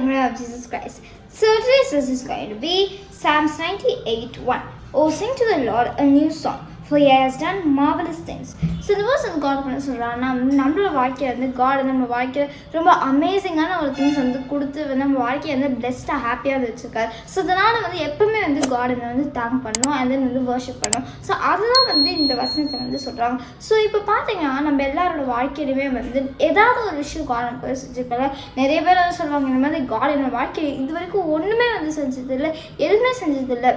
Name of Jesus Christ. So today's verse is going to be Psalms 98 1. Oh, sing to the Lord a new song, for he has done marvelous things. So இந்த person வந்து God பண்ண சொல்கிறாங்கன்னா வந்து நம்மளோட வாழ்க்கையை வந்து God வந்து நம்ம வாழ்க்கையில் ரொம்ப அமேசிங்கான ஒரு திங்ஸ் வந்து கொடுத்து வந்து நம்ம வாழ்க்கையை வந்து பெஸ்ட்டாக ஹாப்பியாக வந்து வச்சுருக்காரு. ஸோ இதனால் வந்து எப்பவுமே வந்து காட் வந்து தேங்க் பண்ணும் அண்ட் தென் வந்து வர்ஷிப் பண்ணணும் ஸோ அதுதான் வந்து இந்த வசனத்தை வந்து சொல்கிறாங்க ஸோ இப்போ பார்த்தீங்கன்னா நம்ம எல்லாரோட வாழ்க்கையிலுமே வந்து ஏதாவது ஒரு விஷயம் காட் நமக்கு செஞ்சுருப்பாங்க நிறைய பேர் வந்து சொல்லுவாங்க இந்த மாதிரி காட் என்னோட வாழ்க்கையில் இது வரைக்கும் ஒன்றுமே வந்து செஞ்சதில்லை எதுவுமே செஞ்சதில்லை.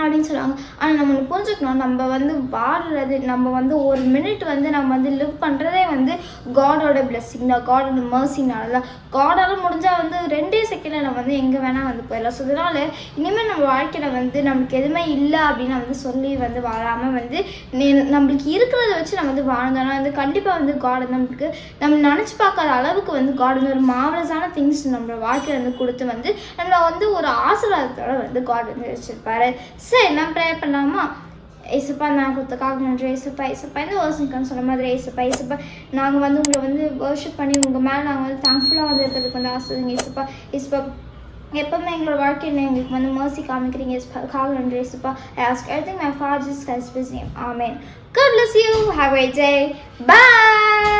அப்படின்னு சொல்லுவாங்க. ஆனால் நம்ம புரிஞ்சுக்கணும். நம்ம வந்து வாடுறது நம்ம வந்து ஒரு மினிட் வந்து நம்ம வந்து லிவ் பண்ணுறதே வந்து காடோட பிளெஸ்ஸிங் தான். காடோட மர்சினால தான். காடால் முடிஞ்சால் வந்து ரெண்டே செகண்டில் நம்ம வந்து எங்கே வேணால் வந்து போயிடலாம். ஸோ இதனால் இனிமேல் நம்ம வாழ்க்கையில் வந்து நமக்கு எதுவுமே இல்லை அப்படின்னு வந்து சொல்லி வந்து வாழாமல் வந்து நே- நம்மளுக்கு இருக்கிறத வச்சு நம்ம வந்து வாழ்ந்தோம்னா வந்து கண்டிப்பாக வந்து காட் நம்மளுக்கு நம்ம நினச்சி பார்க்காத அளவுக்கு வந்து காட் வந்து ஒரு மாவலஸான திங்ஸ் நம்ம வாழ்க்கையில் வந்து கொடுத்து வந்து நம்மளை வந்து ஒரு ஆசீர்வாதத்தோட வந்து காட் வந்து வச்சுருப்பாரு. சரி நான் ப்ரே பண்ணலாமா? ஏசப்பா நான் கொடுத்தக்காக நன்றி. ஏசப்பா ஏசப்பா இந்த வருஷம் சொன்ன மாதிரி ஏசப்பா ஏசப்பா நாங்கள் வந்து உங்களை வந்து வர்ஷிப் பண்ணி உங்கள் மேலே நாங்கள் வந்து தேங்க்ஃபுல்லாக வந்து இருக்கிறதுக்கு வந்து ஆசைங்க ஏசப்பா. ஏசப்பா எப்பவுமே எங்களோட வாழ்க்கையில் எங்களுக்கு வந்து மர்சி காமிக்கிறீங்க ஏசப்பாக்காக நன்றி ஏசப்பா. I ask I think my father's Christ name amen good bless you have I great bye